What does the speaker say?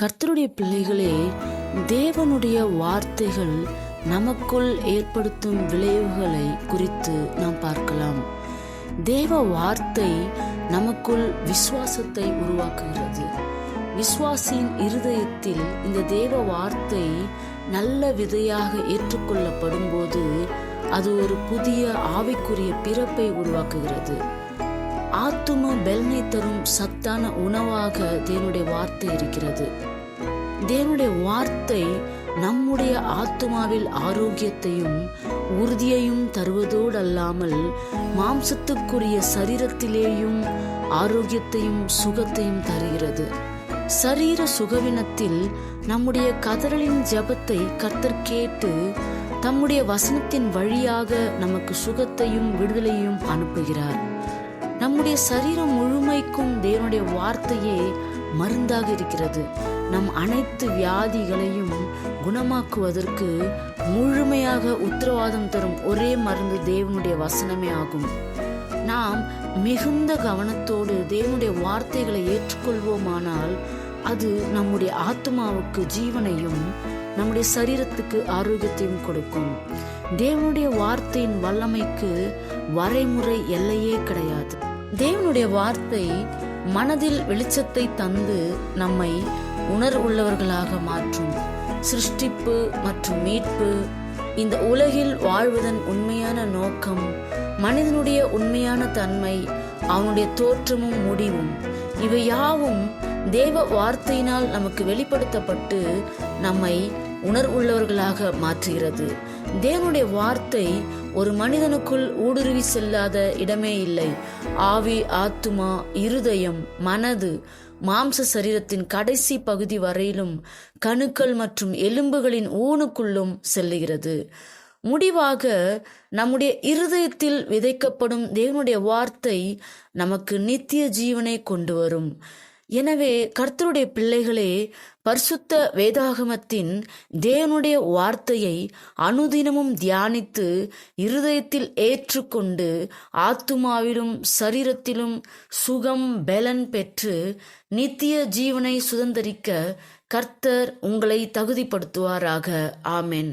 கர்த்தருடைய பிள்ளைகளே தேவனுடைய வார்த்தைகள் நமக்குள் ஏற்படுத்தும் விளைவுகளை குறித்து நாம் பார்க்கலாம். தேவ வார்த்தை நமக்குள் விசுவாசத்தை உருவாக்குகிறது. விசுவாசியின் இருதயத்தில் இந்த தேவ வார்த்தை நல்ல விதையாக ஏற்றுக்கொள்ளப்படும் போது அது ஒரு புதிய ஆவிக்குரிய பிறப்பை உருவாக்குகிறது. ஆத்தும பெல்னை தரும் சத்தான உணவாக தேவனுடைய வார்த்தை இருக்கிறது. தேவனுடைய வார்த்தை நம்முடைய ஆத்துமாவில் ஆரோக்கியத்தையும் உறுதியையும் தருவதோடு அல்லாமல் மாம்சத்துக்குரிய சரீரத்திலேயும் ஆரோக்கியத்தையும் சுகத்தையும் தருகிறது. சரீர சுகவினத்தில் நம்முடைய கதறலின் ஜெபத்தை கர்த்தர் கேட்டு தம்முடைய வசனத்தின் வழியாக நமக்கு சுகத்தையும் விடுதலையும் அனுப்புகிறார். நம்முடைய சரீரம் முழுமைக்கும் தேவனுடைய வார்த்தையே மருந்தாக இருக்கிறது. நம் அனைத்து வியாதிகளையும் குணமாக்குவதற்கு முழுமையாக உத்தரவாதம் தரும் ஒரே மருந்து தேவனுடைய வசனமே ஆகும். நாம் மிகுந்த கவனத்தோடு தேவனுடைய வார்த்தைகளை ஏற்றுக்கொள்வோமானால் அது நம்முடைய ஆத்மாவுக்கு ஜீவனையும் நம்முடைய சரீரத்துக்கு ஆரோக்கியத்தையும் கொடுக்கும். தேவனுடைய வார்த்தையின் வல்லமைக்கு வரைமுறை எல்லையே கிடையாது. தேவனுடைய வார்த்தை மனதில் வெளிச்சத்தை தந்து நம்மை உணர்வுள்ளவர்களாக மாற்றும். சிருஷ்டிப்பு மற்றும் மீட்பு இந்த உலகில் வாழ்வதன் உண்மையான நோக்கம் மனிதனுடைய உண்மையான தன்மை அவனுடைய தோற்றமும் முடிவும் இவை யாவும் தேவ வார்த்தையினால் நமக்கு வெளிப்படுத்தப்பட்டு நம்மை உணர்வுள்ளவர்களாக மாற்றுகிறது. தேவனுடைய வார்த்தை ஒரு மனிதனுக்குள் ஊடுருவி செல்லாத இடமே இல்லை. ஆவி ஆத்துமா இருதயம் மனது மாம்ச சரீரத்தின் கடைசி பகுதி வரையிலும் கணுக்கள் மற்றும் எலும்புகளின் ஊனுக்குள்ளும் செல்லுகிறது. முடிவாக நம்முடைய இருதயத்தில் விதைக்கப்படும் தேவனுடைய வார்த்தை நமக்கு நித்திய ஜீவனை கொண்டு வரும். எனவே கர்த்தருடைய பிள்ளைகளே பரிசுத்த வேதாகமத்தின் தேவனுடைய வார்த்தையை அனுதினமும் தியானித்து இருதயத்தில் ஏற்றுக்கொண்டு ஆத்துமாவிலும் சரீரத்திலும் சுகம் பலன் பெற்று நித்திய ஜீவனை சுதந்தரிக்க கர்த்தர் உங்களை தகுதிப்படுத்துவாராக. ஆமென்.